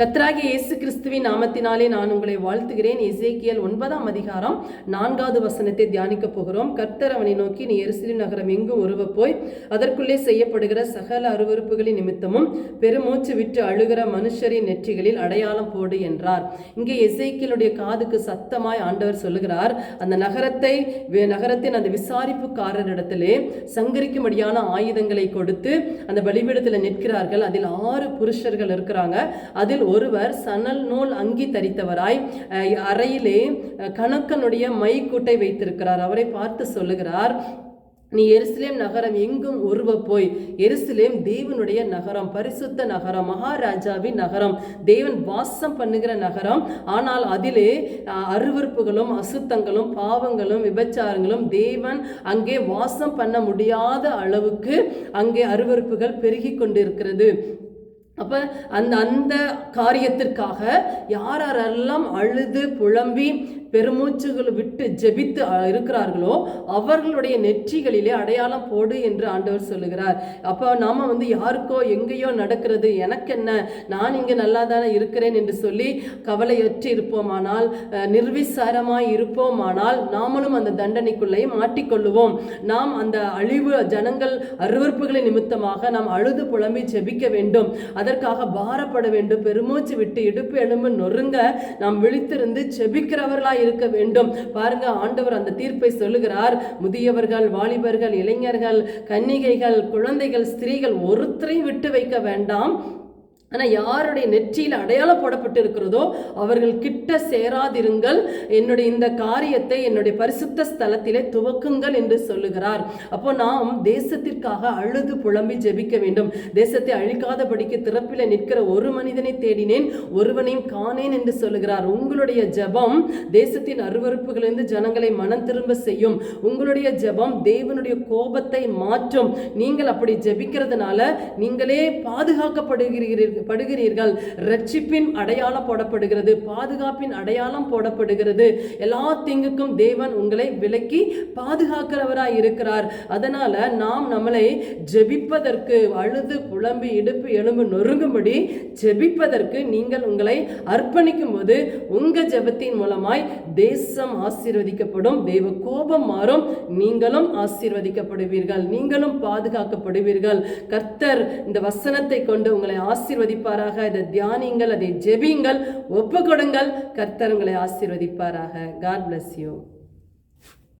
கத்ராகி இயேசு கிறிஸ்துவின் நாமத்தினாலே நான் உங்களை வாழ்த்துகிறேன். இசைக்கியல் ஒன்பதாம் அதிகாரம் நான்காவது வசனத்தை தியானிக்க போகிறோம். கர்த்தர் அவனை நோக்கி நீ எருசலேம் நகரம் எங்கும் உருவ போய் அதற்குள்ளே செய்யப்படுகிற சகல அருவருப்புகளின் நிமித்தமும் பெருமூச்சு விட்டு அழுகிற மனுஷரின் நெற்றிகளில் அடையாளம் போடு என்றார். இங்கே இசைக்கியலுடைய காதுக்கு சத்தமாய் ஆண்டவர் சொல்லுகிறார் அந்த நகரத்தை நகரத்தின் அந்த விசாரிப்புக்காரரிடத்திலே சங்கரிக்கும்படியான ஆயுதங்களை கொடுத்து அந்த பலிபீடத்தில் நிற்கிறார்கள். அதில் ஆறு புருஷர்கள் இருக்கிறாங்க. அதில் ஒருவர் சணல் நூல் அங்கி தரித்தவராய் அறையிலே கணக்கனுடைய மைக்கூட்டை வைத்திருக்கிறார். அவரை பார்த்து சொல்லுகிறார் நீ எருசலேம் நகரம் எங்கும் உருவ போய் எருசலேம் தேவனுடைய நகரம் பரிசுத்த நகரம் மகாராஜாவின் நகரம் தேவன் வாசம் பண்ணுகிற நகரம். ஆனால் அதிலே அருவறுப்புகளும் அருவருப்புகளும் அசுத்தங்களும் பாவங்களும் விபச்சாரங்களும் தேவன் அங்கே வாசம் பண்ண முடியாத அளவுக்கு அங்கே அருவருப்புகள் பெருகி கொண்டிருக்கிறது. அப்போ அந்த அந்த காரியத்திற்காக யாரெல்லாம் அழுது புலம்பி பெருமூச்சுகள் விட்டு ஜெபித்து இருக்கிறார்களோ அவர்களுடைய நெற்றிகளிலே அடையாளம் போடு என்று ஆண்டவர் சொல்லுகிறார். அப்போ நாம் வந்து யாருக்கோ எங்கேயோ நடக்கிறது எனக்கு என்ன நான் இங்கே நல்லா தானே இருக்கிறேன் என்று சொல்லி கவலையற்று இருப்போமானால் நிர்விசாரமாய் இருப்போமானால் நாமளும் அந்த தண்டனைக்குள்ளே மாட்டிக்கொள்ளுவோம். நாம் அந்த அழிவு ஜனங்கள் அருவறுப்புகளை நிமித்தமாக நாம் அழுது புலம்பி ஜெபிக்க வேண்டும். அதற்காக பாரப்பட வேண்டும். பெருமூச்சு விட்டு இடுப்பு எலும்பு நொறுங்க நாம் விழித்திருந்து ஜெபிக்கிறவர்களாய் இருக்க வேண்டும். பாருங்க ஆண்டவர் அந்த தீர்ப்பை சொல்லுகிறார். முதியவர்கள் வாலிபர்கள் இளைஞர்கள் கன்னிகைகள் குழந்தைகள் ஸ்திரீகள் ஒருத்தரையும் விட்டு வைக்க வேண்டாம். ஆனால் யாருடைய நெற்றியில் அடையாளம் போடப்பட்டு இருக்கிறதோ அவர்கள் கிட்ட சேராதிருங்கள். என்னுடைய இந்த காரியத்தை என்னுடைய பரிசுத்த ஸ்தலத்திலே துவக்குங்கள் என்று சொல்லுகிறார். அப்போ நாம் தேசத்திற்காக அழுது புலம்பி ஜெபிக்க வேண்டும். தேசத்தை அழிக்காதபடிக்கு திறப்பில் நிற்கிற ஒரு மனிதனை தேடினேன் ஒருவனையும் காணேன் என்று சொல்லுகிறார். உங்களுடைய ஜெபம் தேசத்தின் அருவருப்புகளிலிருந்து ஜனங்களை மனம் திரும்ப செய்யும். உங்களுடைய ஜெபம் தேவனுடைய கோபத்தை மாற்றும். நீங்கள் அப்படி ஜெபிக்கிறதுனால நீங்களே பாதுகாக்கப்படுகிறீர்கள் படுகிறீர்கள். ரட்சிப்பின் அடையாளம் போடப்படுகிறது பாதுகாப்பின் அடையாளம் போடப்படுகிறது. எல்லா திங்குக்கும் தேவன் உங்களை விலக்கி பாதுகாக்கிறவராய் இருக்கிறார். அதனால நாம் நம்மளை ஜெபிப்பதற்கு அழுது புலம்பி இடுப்பு எலும்பு நொறுங்கும்படி ஜெபிப்பதற்கு நீங்கள் உங்களை அர்ப்பணிக்கும் போது உங்க ஜெபத்தின் மூலமாய் தேசம் ஆசீர்வதிக்கப்படும் தேவ கோபம் மாறும். நீங்களும் ஆசீர்வதிக்கப்படுவீர்கள் நீங்களும் பாதுகாக்கப்படுவீர்கள். கர்த்தர் இந்த வசனத்தை கொண்டு உங்களை ஆசீர்வதி ஆசீர்வதிப்பாராக. இதை தியானிங்கள் அதை ஜெபியுங்கள் ஒப்பு கொடுங்கள் கர்த்தர் உங்களை ஆசீர்வதிப்பாராக. God bless you